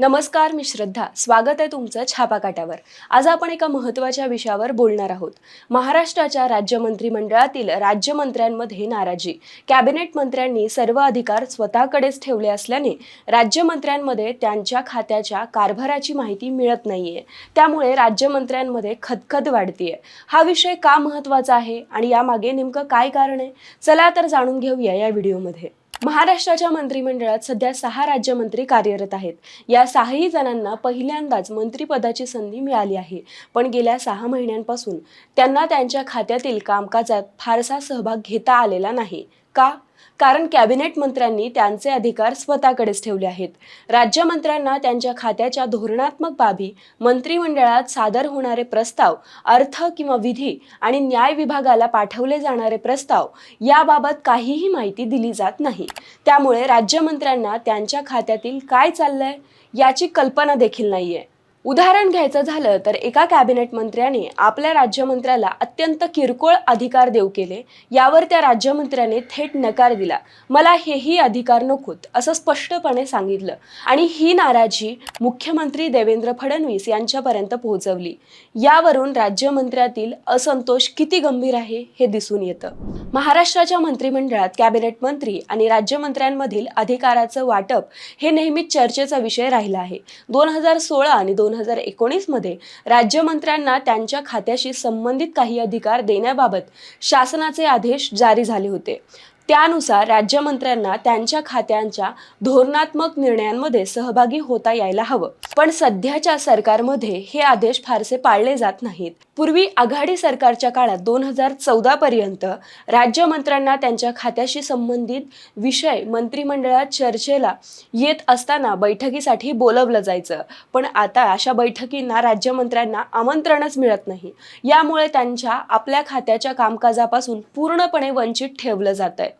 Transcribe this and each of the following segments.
नमस्कार मी श्रद्धा. स्वागत आहे तुमचं छापा काट्यावर आज आपण एका महत्त्वाच्या विषयावर बोलणार आहोत. महाराष्ट्राच्या राज्य मंत्रिमंडळातील राज्यमंत्र्यांमध्ये नाराजी. कॅबिनेट मंत्र्यांनी सर्व अधिकार स्वतःकडेच ठेवले असल्याने राज्यमंत्र्यांमध्ये त्यांच्या खात्याच्या कारभाराची माहिती मिळत नाहीये. त्यामुळे राज्यमंत्र्यांमध्ये खदखद वाढतीये. हा विषय का महत्त्वाचा आहे आणि यामागे नेमकं काय कारण आहे? चला तर जाणून घेऊया या व्हिडिओमध्ये. महाराष्ट्राच्या मंत्रिमंडळात सध्या सहा राज्यमंत्री कार्यरत आहेत. या सहाही जणांना पहिल्यांदाच मंत्रिपदाची संधी मिळाली आहे. पण गेल्या सहा महिन्यांपासून त्यांना त्यांच्या खात्यातील कामकाजात फारसा सहभाग घेता आलेला नाही. का? कारण कॅबिनेट मंत्र्यांनी त्यांचे अधिकार स्वतःकडेच ठेवले आहेत. राज्यमंत्र्यांना त्यांच्या खात्याच्या धोरणात्मक बाबी मंत्रिमंडळात सादर होणारे प्रस्ताव अर्थ किंवा विधी आणि न्याय विभागाला पाठवले जाणारे प्रस्ताव याबाबत काहीही माहिती दिली जात नाही. त्यामुळे राज्यमंत्र्यांना त्यांच्या खात्यातील काय चाललंय याची कल्पना देखील नाहीये. उदाहरण घ्यायचं झालं तर एका कॅबिनेट मंत्र्याने आपल्या राज्यमंत्र्याला अत्यंत किरकोळ अधिकार देऊ केले. यावर त्या राज्यमंत्र्याने थेट नकार दिला. मला हेही अधिकार नकोत असं स्पष्टपणे सांगितलं. आणि ही नाराजी मुख्यमंत्री देवेंद्र फडणवीस यांच्यापर्यंत पोहोचवली. यावरून राज्यमंत्र्यातील असंतोष किती गंभीर आहे हे दिसून येतं. महाराष्ट्राच्या मंत्रिमंडळात कॅबिनेट मंत्री आणि राज्यमंत्र्यांमधील अधिकाराचं वाटप हे नेहमीच चर्चेचा विषय राहिला आहे. दोन हजार सोळा आणि दोन दोन हजार एकोणीसमध्ये राज्यमंत्र्यांना त्यांच्या खात्याशी संबंधित काही अधिकार देण्याबाबत शासनाचे आदेश जारी झाले होते. त्यानुसार राज्यमंत्र्यांना त्यांच्या खात्यांच्या धोरणात्मक निर्णयांमध्ये सहभागी होता यायला हवं. पण सध्याच्या सरकारमध्ये हे आदेश फारसे पाळले जात नाहीत. पूर्वी आघाडी सरकारच्या काळात दोन हजार चौदा पर्यंत राज्यमंत्र्यांना त्यांच्या खात्याशी संबंधित विषय मंत्रिमंडळात चर्चेला येत असताना बैठकीसाठी बोलवलं जायचं. पण आता अशा बैठकींना राज्यमंत्र्यांना आमंत्रणच मिळत नाही. यामुळे त्यांच्या आपल्या खात्याच्या कामकाजापासून पूर्णपणे वंचित ठेवलं जात आहे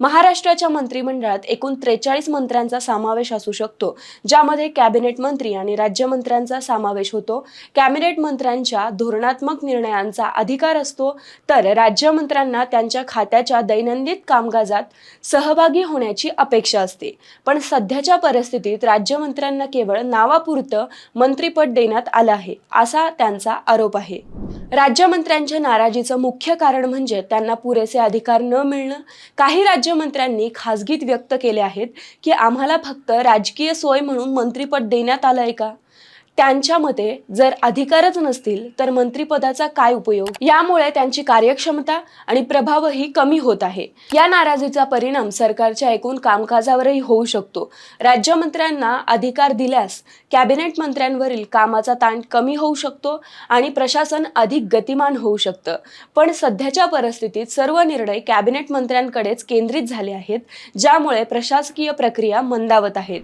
महाराष्ट्राच्या मंत्रिमंडळात एकूण त्रेचाळीस मंत्र्यांचा समावेश असू शकतो ज्यामध्ये कॅबिनेट मंत्री आणि राज्यमंत्र्यांचा समावेश होतो. कॅबिनेट मंत्र्यांच्या धोरणात्मक निर्णयांचा अधिकार असतो तर राज्यमंत्र्यांना त्यांच्या खात्याच्या दैनंदिन कामकाजात सहभागी होण्याची अपेक्षा असते. पण सध्याच्या परिस्थितीत राज्यमंत्र्यांना केवळ नावापुरतं मंत्रीपद देण्यात आलं आहे असा त्यांचा आरोप आहे. राज्यमंत्र्यांच्या नाराजीचं मुख्य कारण म्हणजे त्यांना पुरेसे अधिकार न मिळणं. काही राज्य राज्यमंत्र्यांनी खासगीत व्यक्त केले आहेत की आम्हाला फक्त राजकीय सोय म्हणून मंत्रिपद देण्यात आलं आहे का? त्यांच्या मते जर अधिकारच नसतील तर मंत्रिपदाचा काय उपयोग? यामुळे त्यांची कार्यक्षमता आणि प्रभावही कमी होत आहे. या नाराजीचा परिणाम सरकारच्या एकूण कामकाजावरही होऊ शकतो. राज्यमंत्र्यांना अधिकार दिल्यास कॅबिनेट मंत्र्यांवरील कामाचा ताण कमी होऊ शकतो आणि प्रशासन अधिक गतिमान होऊ शकतं. पण सध्याच्या परिस्थितीत सर्व निर्णय कॅबिनेट मंत्र्यांकडेच केंद्रित झाले आहेत ज्यामुळे प्रशासकीय प्रक्रिया मंदावत आहेत.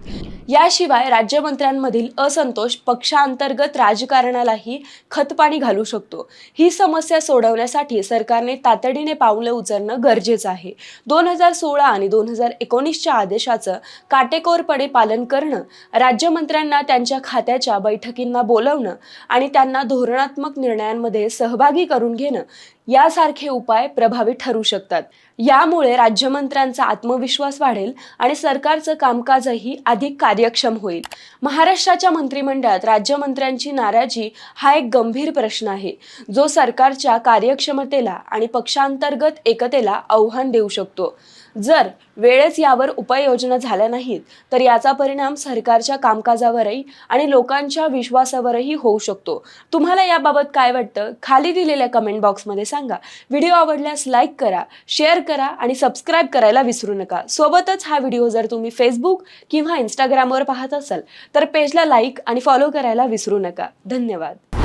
याशिवाय राज्यमंत्र्यांमधील असंतोष पक्षांतर्गत राजकारणालाही खतपाणी घालू शकतो. ही समस्या सोडवण्यासाठी सरकारने तातडीने पावलं उचलणं गरजेचं आहे. दोन हजार सोळा आणि दोन हजार एकोणीसच्या आदेशाचं काटेकोरपणे पालन करणं राज्यमंत्र्यांना त्यांच्या खात्याच्या बैठकींना बोलवणं आणि त्यांना धोरणात्मक निर्णयांमध्ये सहभागी करून घेणं यासारखे उपाय प्रभावी ठरू शकतात. यामुळे राज्यमंत्र्यांचा आत्मविश्वास वाढेल आणि सरकारचं कामकाजही अधिक कार्यक्षम होईल. महाराष्ट्राच्या मंत्रिमंडळात राज्यमंत्र्यांची नाराजी हा एक गंभीर प्रश्न आहे जो सरकारच्या कार्यक्षमतेला आणि पक्षांतर्गत एकतेला आव्हान देऊ शकतो. जर वेळेच यावर उपाययोजना झाल्या नाहीत तर याचा परिणाम सरकारच्या कामकाजावरही आणि लोकांच्या विश्वासावरही होऊ शकतो. तुम्हाला याबाबत काय वाटतं? खाली दिलेल्या कमेंट बॉक्समध्ये सांगा. व्हिडिओ आवडल्यास लाईक करा शेअर करा आणि सबस्क्राईब करायला विसरू नका. सोबतच हा व्हिडिओ जर तुम्ही फेसबुक किंवा इंस्टाग्रामवर पाहत असाल तर पेजला लाईक आणि फॉलो करायला विसरू नका. धन्यवाद.